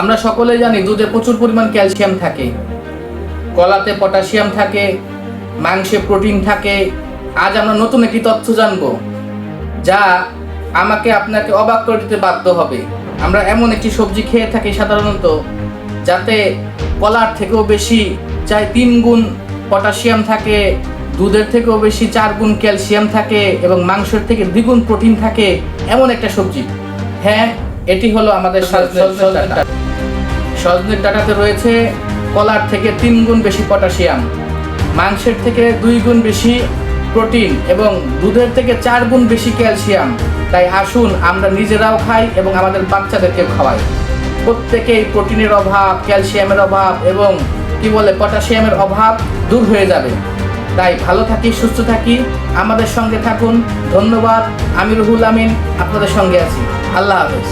আমরা সকলে জানি দুধে প্রচুর পরিমাণ ক্যালসিয়াম থাকে। কলাতে পটাশিয়াম থাকে মাংসে প্রোটিন থাকে। আজ আমরা নতুন একটি তথ্য জানব যা আমাকে আপনাকে অবাক করে দিতে বাধ্য হবে। আমরা এমন একটি সবজি খেয়ে থাকি সাধারণত যাতে কলার থেকেও বেশি চাই তিন গুণ পটাশিয়াম থাকে দুধের থেকেও বেশি চার গুণ ক্যালসিয়াম থাকে এবং মাংসের থেকে দ্বিগুণ প্রোটিন থাকে এমন একটা সবজি। হ্যাঁ এটি হলো আমাদের সজনের ডাটাতে রয়েছে কলার থেকে তিন গুণ বেশি পটাশিয়াম, মাংসের থেকে দুই গুণ বেশি প্রোটিন এবং দুধের থেকে চার গুণ বেশি ক্যালসিয়াম। তাই আসুন আমরা নিজেরাও খাই এবং আমাদের বাচ্চাদেরকে খাওয়াই। প্রত্যেকেই প্রোটিনের অভাব, ক্যালসিয়ামের অভাব এবং কি বলে পটাশিয়ামের অভাব দূর হয়ে যাবে। তাই ভালো থাকি, সুস্থ থাকি, আমাদের সঙ্গে থাকুন। ধন্যবাদ আমি রুহুল আমিন আপনাদের সঙ্গে আছি। আল্লাহ হাফেজ।